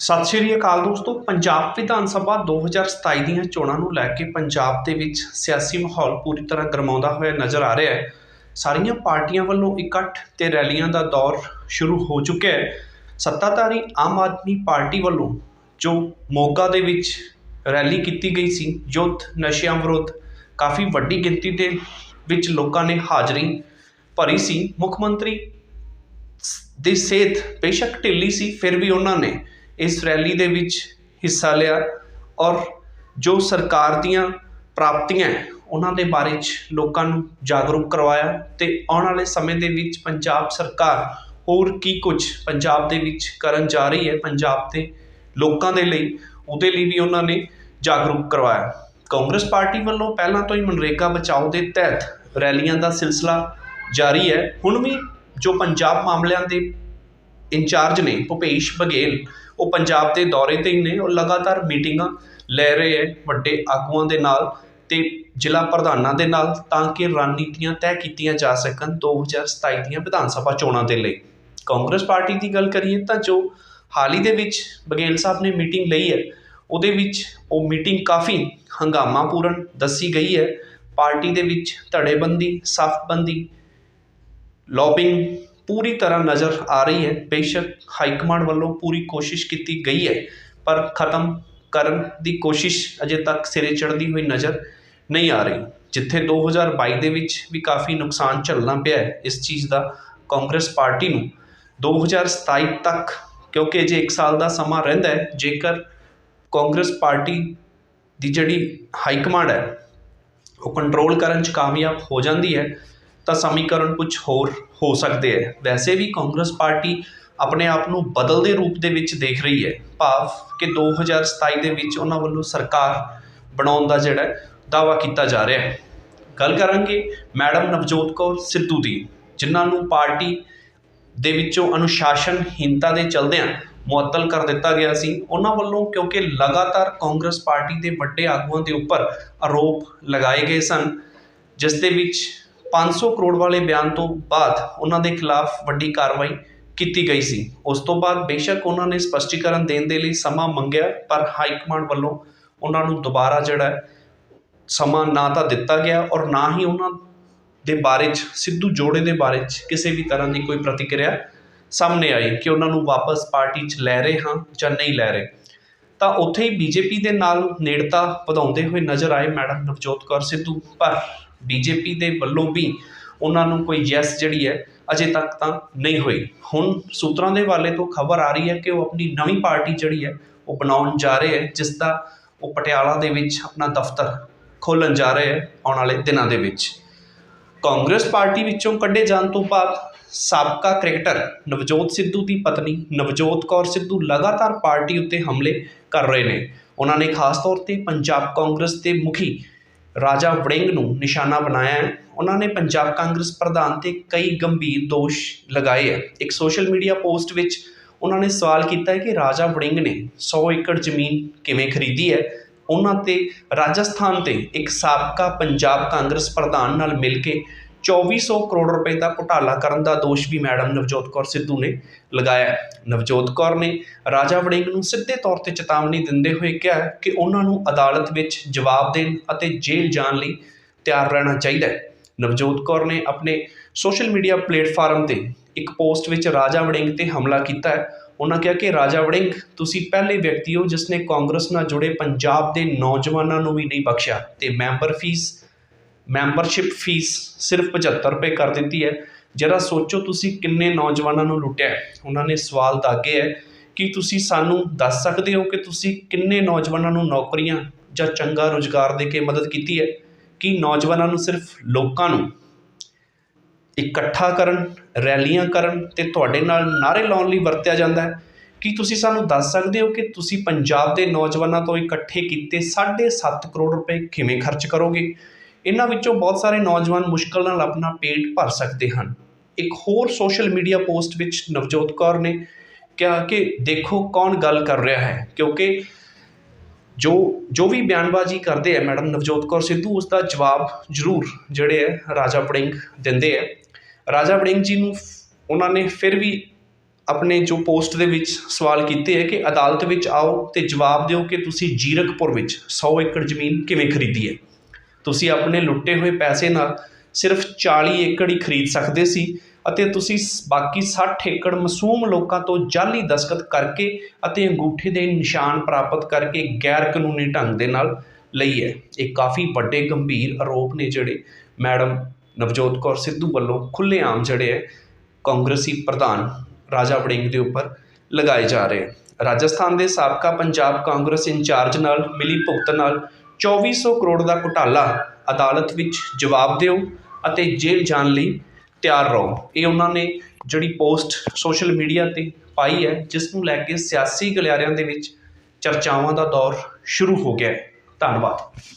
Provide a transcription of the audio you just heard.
ਸਤਿ ਸ਼੍ਰੀ ਅਕਾਲ ਦੋਸਤੋ, ਪੰਜਾਬ ਵਿਧਾਨ ਸਭਾ 2027 ਦੀਆਂ ਚੋਣਾਂ ਨੂੰ ਲੈ ਕੇ ਪੰਜਾਬ ਦੇ ਵਿੱਚ ਸਿਆਸੀ ਮਾਹੌਲ ਪੂਰੀ ਤਰ੍ਹਾਂ ਗਰਮਾਉਂਦਾ ਹੋਇਆ ਨਜ਼ਰ ਆ ਰਿਹਾ ਹੈ। ਸਾਰੀਆਂ ਪਾਰਟੀਆਂ ਵੱਲੋਂ ਇਕੱਠ ਤੇ ਰੈਲੀਆਂ ਦਾ ਦੌਰ ਸ਼ੁਰੂ ਹੋ ਚੁੱਕਿਆ ਹੈ। ਸੱਤਾਧਾਰੀ ਆਮ ਆਦਮੀ ਪਾਰਟੀ ਵੱਲੋਂ ਜੋ ਮੋਗਾ ਦੇ ਵਿੱਚ ਰੈਲੀ ਕੀਤੀ ਗਈ ਸੀ, ਯੁੱਧ ਨਸ਼ਿਆਂ ਵਿਰੁੱਧ ਕਾਫੀ ਵੱਡੀ ਗਿਣਤੀ ਦੇ ਵਿੱਚ ਲੋਕਾਂ ਨੇ ਹਾਜ਼ਰੀ ਭਰੀ ਸੀ। ਮੁੱਖ ਮੰਤਰੀ ਦੀ ਸਿਹਤ ਬੇਸ਼ੱਕ ਢਿੱਲੀ ਸੀ, ਫਿਰ ਵੀ ਉਹਨਾਂ ਨੇ ਇਸ ਰੈਲੀ ਦੇ ਵਿੱਚ ਹਿੱਸਾ ਲਿਆ ਔਰ ਜੋ ਸਰਕਾਰ ਦੀਆਂ ਪ੍ਰਾਪਤੀਆਂ ਉਹਨਾਂ ਦੇ ਬਾਰੇ 'ਚ ਲੋਕਾਂ ਨੂੰ ਜਾਗਰੂਕ ਕਰਵਾਇਆ ਅਤੇ ਆਉਣ ਵਾਲੇ ਸਮੇਂ ਦੇ ਵਿੱਚ ਪੰਜਾਬ ਸਰਕਾਰ ਹੋਰ ਕੀ ਕੁਝ ਪੰਜਾਬ ਦੇ ਵਿੱਚ ਕਰਨ ਜਾ ਰਹੀ ਹੈ, ਪੰਜਾਬ ਦੇ ਲੋਕਾਂ ਦੇ ਲਈ, ਉਹਦੇ ਲਈ ਵੀ ਉਹਨਾਂ ਨੇ ਜਾਗਰੂਕ ਕਰਵਾਇਆ। ਕਾਂਗਰਸ ਪਾਰਟੀ ਵੱਲੋਂ ਪਹਿਲਾਂ ਤੋਂ ਹੀ ਮਨਰੇਗਾ ਬਚਾਓ ਦੇ ਤਹਿਤ ਰੈਲੀਆਂ ਦਾ ਸਿਲਸਿਲਾ ਜਾਰੀ ਹੈ। ਹੁਣ ਵੀ ਜੋ ਪੰਜਾਬ ਮਾਮਲਿਆਂ ਦੇ ਇੰਚਾਰਜ ਨੇ ਭੁਪੇਸ਼ ਬਘੇਲ। ਉਹ ਪੰਜਾਬ ਦੇ ਦੌਰੇ ਤੇ ਹੀ ਨੇ ਉਹ ਲਗਾਤਾਰ ਮੀਟਿੰਗਾਂ ਲੈ ਰਹੇ ਹੈ ਵੱਡੇ ਆਗੂਆਂ ਦੇ ਨਾਲ ਤੇ ਜ਼ਿਲ੍ਹਾ ਪ੍ਰਧਾਨਾਂ ਦੇ ਨਾਲ ਤਾਂ ਕਿ ਰਣਨੀਤੀਆਂ ਤੈਅ ਕੀਤੀਆਂ ਜਾ ਸਕਣ 2027 ਦੀਆਂ ਵਿਧਾਨ ਸਭਾ ਚੋਣਾਂ ਦੇ ਲਈ। ਕਾਂਗਰਸ ਪਾਰਟੀ ਦੀ ਗੱਲ ਕਰੀਏ ਤਾਂ ਜੋ ਹਾਲ ਹੀ ਦੇ ਵਿੱਚ ਬਘੇਲ ਸਾਹਿਬ ਨੇ ਮੀਟਿੰਗ ਲਈ ਹੈ, ਉਹਦੇ ਵਿੱਚ ਉਹ ਮੀਟਿੰਗ ਕਾਫੀ ਹੰਗਾਮਾਪੂਰਨ ਦੱਸੀ ਗਈ ਹੈ। ਪਾਰਟੀ ਦੇ ਵਿੱਚ ਧੜੇਬੰਦੀ, ਸਫਬੰਦੀ, ਲੌਬਿੰਗ ਪੂਰੀ ਤਰ੍ਹਾਂ ਨਜ਼ਰ ਆ ਰਹੀ ਹੈ। ਬੇਸ਼ੱਕ ਹਾਈ ਕਮਾਂਡ ਵੱਲੋਂ ਪੂਰੀ ਕੋਸ਼ਿਸ਼ ਕੀਤੀ ਗਈ ਹੈ, ਪਰ ਖਤਮ ਕਰਨ ਦੀ ਕੋਸ਼ਿਸ਼ ਅਜੇ ਤੱਕ ਸਿਰੇ ਚੜ੍ਹਦੀ ਹੋਈ ਨਜ਼ਰ ਨਹੀਂ ਆ ਰਹੀ। ਜਿੱਥੇ 2022 ਦੇ ਵਿੱਚ ਵੀ ਕਾਫੀ ਨੁਕਸਾਨ ਝੱਲਣਾ ਪਿਆ ਹੈ, ਇਸ ਚੀਜ਼ ਦਾ ਕਾਂਗਰਸ ਪਾਰਟੀ ਨੂੰ 2027 ਤੱਕ, ਕਿਉਂਕਿ ਜੇ 1 ਸਾਲ ਦਾ ਸਮਾਂ ਰਹਿੰਦਾ ਹੈ, ਜੇਕਰ ਕਾਂਗਰਸ ਪਾਰਟੀ ਦੀ ਜਿਹੜੀ ਹਾਈ ਕਮਾਂਡ ਹੈ, ਉਹ ਕੰਟਰੋਲ ਕਰਨ 'ਚ ਕਾਮਯਾਬ ਹੋ ਜਾਂਦੀ ਹੈ ਤਾਂ ਸਮੀਕਰਨ ਕੁਝ ਹੋਰ ਹੋ ਸਕਦੇ ਹੈ। ਵੈਸੇ ਵੀ ਕਾਂਗਰਸ ਪਾਰਟੀ ਆਪਣੇ ਆਪ ਨੂੰ ਬਦਲਦੇ ਰੂਪ ਦੇ ਵਿੱਚ ਦੇਖ ਰਹੀ ਹੈ। ਭਾਵ ਕਿ 2027 ਦੇ ਵਿੱਚ ਉਹਨਾਂ ਵੱਲੋਂ ਸਰਕਾਰ ਬਣਾਉਣ ਦਾ ਜਿਹੜਾ ਦਾਅਵਾ ਕੀਤਾ ਜਾ ਰਿਹਾ ਹੈ। ਗੱਲ ਕਰਾਂਗੇ ਮੈਡਮ ਨਵਜੋਤ ਕੌਰ ਸਿੱਧੂ ਦੀ, ਜਿਨ੍ਹਾਂ ਨੂੰ ਪਾਰਟੀ ਦੇ ਵਿੱਚੋਂ ਅਨੁਸ਼ਾਸਨਹੀਨਤਾ ਦੇ ਚਲਦਿਆਂ ਮੁਅੱਤਲ ਕਰ ਦਿੱਤਾ ਗਿਆ ਸੀ। ਉਹਨਾਂ ਵੱਲੋਂ ਕਿਉਂਕਿ ਲਗਾਤਾਰ ਕਾਂਗਰਸ ਪਾਰਟੀ ਦੇ ਵੱਡੇ ਆਗੂਆਂ ਦੇ ਉੱਪਰ ਆਰੋਪ ਲਗਾਏ ਗਏ ਸਨ, ਜਿਸ ਦੇ ਵਿੱਚ 500 ਕਰੋੜ ਵਾਲੇ ਬਿਆਨ ਤੋਂ ਬਾਅਦ ਉਹਨਾਂ ਦੇ ਖਿਲਾਫ ਵੱਡੀ ਕਾਰਵਾਈ ਕੀਤੀ ਗਈ ਸੀ। ਉਸ ਤੋਂ ਬਾਅਦ ਬੇਸ਼ੱਕ ਉਹਨਾਂ ਨੇ ਸਪਸ਼ਟੀਕਰਨ ਦੇਣ ਦੇ ਲਈ ਸਮਾਂ ਮੰਗਿਆ, ਪਰ ਹਾਈ ਕਮਾਂਡ ਵੱਲੋਂ ਉਹਨਾਂ ਨੂੰ ਦੁਬਾਰਾ ਜਿਹੜਾ ਸਮਾਂ ਨਾ ਤਾਂ ਦਿੱਤਾ ਗਿਆ ਔਰ ਨਾ ਹੀ ਉਹਨਾਂ ਦੇ ਬਾਰੇ 'ਚ, ਸਿੱਧੂ ਜੋੜੇ ਦੇ ਬਾਰੇ 'ਚ ਕਿਸੇ ਵੀ ਤਰ੍ਹਾਂ ਦੀ ਕੋਈ ਪ੍ਰਤੀਕਿਰਿਆ ਸਾਹਮਣੇ ਆਈ ਕਿ ਉਹਨਾਂ ਨੂੰ ਵਾਪਸ ਪਾਰਟੀ 'ਚ ਲੈ ਰਹੇ ਹਾਂ ਜਾਂ ਨਹੀਂ ਲੈ ਰਹੇ। ਤਾਂ ਉੱਥੇ ਹੀ ਬੀਜੇਪੀ ਦੇ ਨਾਲ ਨੇੜਤਾ ਵਧਾਉਂਦੇ ਹੋਏ ਨਜ਼ਰ ਆਏ ਮੈਡਮ ਨਵਜੋਤ ਕੌਰ ਸਿੱਧੂ, ਪਰ ਬੀਜੇਪੀ ਦੇ ਵੱਲੋਂ ਵੀ ਉਹਨਾਂ ਨੂੰ ਕੋਈ ਯੈਸ ਜਿਹੜੀ ਹੈ, ਅਜੇ ਤੱਕ ਤਾਂ ਨਹੀਂ ਹੋਈ। ਹੁਣ ਸੂਤਰਾਂ ਦੇ ਹਵਾਲੇ ਤੋਂ ਖਬਰ ਆ ਰਹੀ ਹੈ ਕਿ ਉਹ ਆਪਣੀ ਨਵੀਂ ਪਾਰਟੀ ਜਿਹੜੀ ਹੈ, ਉਹ ਬਣਾਉਣ ਜਾ ਰਹੇ ਹੈ, ਜਿਸ ਦਾ ਉਹ ਪਟਿਆਲਾ ਦੇ ਵਿੱਚ ਆਪਣਾ ਦਫ਼ਤਰ ਖੋਲਣ ਜਾ ਰਹੇ ਹੈ ਆਉਣ ਵਾਲੇ ਦਿਨਾਂ ਦੇ ਵਿੱਚ। ਕਾਂਗਰਸ ਪਾਰਟੀ ਵਿੱਚੋਂ ਕੱਢੇ ਜਾਣ ਤੋਂ ਬਾਅਦ ਸਾਬਕਾ ਕ੍ਰਿਕਟਰ ਨਵਜੋਤ ਸਿੱਧੂ ਦੀ ਪਤਨੀ ਨਵਜੋਤ ਕੌਰ ਸਿੱਧੂ ਲਗਾਤਾਰ ਪਾਰਟੀ ਉੱਤੇ ਹਮਲੇ ਕਰ ਰਹੇ ਨੇ। ਉਹਨਾਂ ਨੇ ਖਾਸ ਤੌਰ ਤੇ ਪੰਜਾਬ ਕਾਂਗਰਸ ਦੇ ਮੁਖੀ ਰਾਜਾ ਵੜਿੰਗ ਨੂੰ ਨਿਸ਼ਾਨਾ ਬਣਾਇਆ ਹੈ। ਉਹਨਾਂ ਨੇ ਪੰਜਾਬ ਕਾਂਗਰਸ ਪ੍ਰਧਾਨ ਤੇ ਕਈ ਗੰਭੀਰ ਦੋਸ਼ ਲਗਾਏ ਹੈ। ਇੱਕ ਸੋਸ਼ਲ ਮੀਡੀਆ ਪੋਸਟ ਵਿੱਚ ਉਹਨਾਂ ਨੇ ਸਵਾਲ ਕੀਤਾ ਹੈ ਕਿ ਰਾਜਾ ਵੜਿੰਗ ਨੇ 100 ਏਕੜ ਜ਼ਮੀਨ ਕਿਵੇਂ ਖਰੀਦੀ ਹੈ? ਉਹਨਾਂ ਤੇ ਰਾਜਸਥਾਨ ਤੇ ਇੱਕ ਸਾਬਕਾ ਪੰਜਾਬ ਕਾਂਗਰਸ ਪ੍ਰਧਾਨ ਨਾਲ ਮਿਲ ਕੇ 2400 ਕਰੋੜ ਰੁਪਏ ਦਾ ਘੁਟਾਲਾ ਕਰਨ ਦਾ ਦੋਸ਼ ਵੀ ਮੈਡਮ ਨਵਜੋਤ ਕੌਰ ਸਿੱਧੂ ਨੇ ਲਗਾਇਆ ਨਵਜੋਤ ਕੌਰ ਨੇ ਰਾਜਾ ਵੜਿੰਗ ਨੂੰ ਸਿੱਧੇ ਤੌਰ ਤੇ ਚੇਤਾਵਨੀ ਦਿੰਦੇ ਹੋਏ ਕਿਹਾ ਕਿ ਉਹਨਾਂ ਨੂੰ ਅਦਾਲਤ ਵਿੱਚ ਜਵਾਬ ਦੇਣ ਅਤੇ ਜੇਲ੍ਹ ਜਾਣ ਲਈ ਤਿਆਰ ਰਹਿਣਾ ਚਾਹੀਦਾ ਹੈ। ਨਵਜੋਤ ਕੌਰ ਨੇ ਆਪਣੇ ਸੋਸ਼ਲ ਮੀਡੀਆ ਪਲੇਟਫਾਰਮ ਤੇ ਇੱਕ ਪੋਸਟ ਵਿੱਚ ਰਾਜਾ ਵੜਿੰਗ ਤੇ ਹਮਲਾ ਕੀਤਾ ਹੈ। ਉਹਨਾਂ ਕਿਹਾ ਕਿ, ਰਾਜਾ ਵੜਿੰਗ, ਤੁਸੀਂ ਪਹਿਲੇ ਵਿਅਕਤੀ ਹੋ ਜਿਸ ਨੇ ਕਾਂਗਰਸ ਨਾਲ ਜੁੜੇ ਪੰਜਾਬ ਦੇ ਨੌਜਵਾਨਾਂ ਨੂੰ ਵੀ ਨਹੀਂ ਬਖਸ਼ਿਆ ਤੇ ਮੈਂਬਰ ਫੀਸ ਮੈਂਬਰਸ਼ਿਪ ਫੀਸ ਸਿਰਫ 75 ਰੁਪਏ ਕਰ ਦਿੱਤੀ ਹੈ। ਜਰਾ ਸੋਚੋ ਤੁਸੀਂ ਕਿੰਨੇ ਨੌਜਵਾਨਾਂ ਨੂੰ ਲੁੱਟਿਆ ਉਹਨਾਂ ਨੇ ਸਵਾਲ ਦਾਗੇ ਹੈ ਕਿ ਤੁਸੀਂ ਸਾਨੂੰ ਦੱਸ ਸਕਦੇ ਹੋ ਕਿ ਤੁਸੀਂ ਕਿੰਨੇ ਨੌਜਵਾਨਾਂ ਨੂੰ ਨੌਕਰੀਆਂ ਜਾਂ ਚੰਗਾ ਰੁਜ਼ਗਾਰ ਦੇ ਕੇ ਮਦਦ ਕੀਤੀ ਹੈ? ਕਿ ਨੌਜਵਾਨਾਂ ਨੂੰ ਸਿਰਫ ਲੋਕਾਂ ਨੂੰ ਇਕੱਠਾ ਕਰਨ, ਰੈਲੀਆਂ ਕਰਨ ਤੇ ਤੁਹਾਡੇ ਨਾਲ ਨਾਰੇ ਲਾਉਣ ਲਈ ਵਰਤਿਆ ਜਾਂਦਾ ਹੈ? ਕੀ ਤੁਸੀਂ ਸਾਨੂੰ ਦੱਸ ਸਕਦੇ ਹੋ ਕਿ ਤੁਸੀਂ ਪੰਜਾਬ ਦੇ ਨੌਜਵਾਨਾਂ ਤੋਂ ਇਕੱਠੇ ਕੀਤੇ 7.5 ਕਰੋੜ ਰੁਪਏ ਕਿਵੇਂ ਖਰਚ ਕਰੋਗੇ? ਇਹਨਾਂ ਵਿੱਚੋਂ ਬਹੁਤ ਸਾਰੇ ਨੌਜਵਾਨ ਮੁਸ਼ਕਲ ਨਾਲ ਆਪਣਾ ਪੇਟ ਭਰ ਸਕਦੇ ਹਨ। ਇੱਕ ਹੋਰ ਸੋਸ਼ਲ ਮੀਡੀਆ ਪੋਸਟ ਵਿੱਚ ਨਵਜੋਤ ਕੌਰ ਨੇ ਕਿਹਾ ਕਿ ਦੇਖੋ ਕੌਣ ਗੱਲ ਕਰ ਰਿਹਾ ਹੈ, ਕਿਉਂਕਿ ਜੋ ਜੋ ਵੀ ਬਿਆਨਬਾਜ਼ੀ ਕਰਦੇ ਆ ਮੈਡਮ ਨਵਜੋਤ ਕੌਰ ਸਿੱਧੂ ਉਸ ਦਾ ਜਵਾਬ ਜ਼ਰੂਰ ਜਿਹੜੇ ਹੈ ਰਾਜਾ ਵੜਿੰਗ ਦਿੰਦੇ ਆ। ਰਾਜਾ ਵੜਿੰਗ ਜੀ ਨੂੰ ਉਹਨਾਂ ਨੇ ਫਿਰ ਵੀ ਆਪਣੇ ਜੋ ਪੋਸਟ ਦੇ ਵਿੱਚ ਸਵਾਲ ਕੀਤੇ ਹੈ ਕਿ ਅਦਾਲਤ ਵਿੱਚ ਆਓ ਤੇ ਜਵਾਬ ਦਿਓ ਕਿ ਤੁਸੀਂ ਜੀਰਕਪੁਰ ਵਿੱਚ 100 ਏਕੜ ਜ਼ਮੀਨ ਕਿਵੇਂ ਖਰੀਦੀ ਹੈ। ਤੁਸੀਂ ਆਪਣੇ ਲੁੱਟੇ ਹੋਏ ਪੈਸੇ ਨਾਲ ਸਿਰਫ 40 ਏਕੜ ਹੀ ਖਰੀਦ ਸਕਦੇ ਸੀ ਅਤੇ ਤੁਸੀਂ ਸ- ਬਾਕੀ 60 ਏਕੜ ਮਾਸੂਮ ਲੋਕਾਂ ਤੋਂ ਜਾਅਲੀ ਦਸਖਤ ਕਰਕੇ ਅਤੇ ਅੰਗੂਠੇ ਦੇ ਨਿਸ਼ਾਨ ਪ੍ਰਾਪਤ ਕਰਕੇ ਗੈਰ ਕਾਨੂੰਨੀ ਢੰਗ ਦੇ ਨਾਲ ਲਈ ਹੈ ਇਹ ਕਾਫੀ ਵੱਡੇ ਗੰਭੀਰ ਆਰੋਪ ਨੇ ਜਿਹੜੇ ਮੈਡਮ ਨਵਜੋਤ ਕੌਰ ਸਿੱਧੂ ਵੱਲੋਂ ਖੁੱਲ੍ਹੇਆਮ ਜਿਹੜੇ ਹੈ ਕਾਂਗਰਸੀ ਪ੍ਰਧਾਨ ਰਾਜਾ ਵੜਿੰਗ ਦੇ ਉੱਪਰ ਲਗਾਏ ਜਾ ਰਹੇ ਹੈ। ਰਾਜਸਥਾਨ ਦੇ ਸਾਬਕਾ ਪੰਜਾਬ ਕਾਂਗਰਸ ਇੰਚਾਰਜ ਨਾਲ ਮਿਲੀ ਭੁਗਤ ਨਾਲ 2400 ਕਰੋੜ ਦਾ ਘੁਟਾਲਾ ਅਦਾਲਤ ਵਿੱਚ ਜਵਾਬ ਦਿਓ ਅਤੇ ਜੇਲ੍ਹ ਜਾਣ ਲਈ ਤਿਆਰ ਰਹੋ। ਇਹ ਉਹਨਾਂ ਨੇ ਜਿਹੜੀ ਪੋਸਟ ਸੋਸ਼ਲ ਮੀਡੀਆ ਤੇ ਪਾਈ ਹੈ, ਜਿਸ ਨੂੰ ਲੈ ਕੇ ਸਿਆਸੀ ਗਲਿਆਰਿਆਂ ਦੇ ਵਿੱਚ ਚਰਚਾਵਾਂ ਦਾ ਦੌਰ ਸ਼ੁਰੂ ਹੋ ਗਿਆ ਹੈ। ਧੰਨਵਾਦ।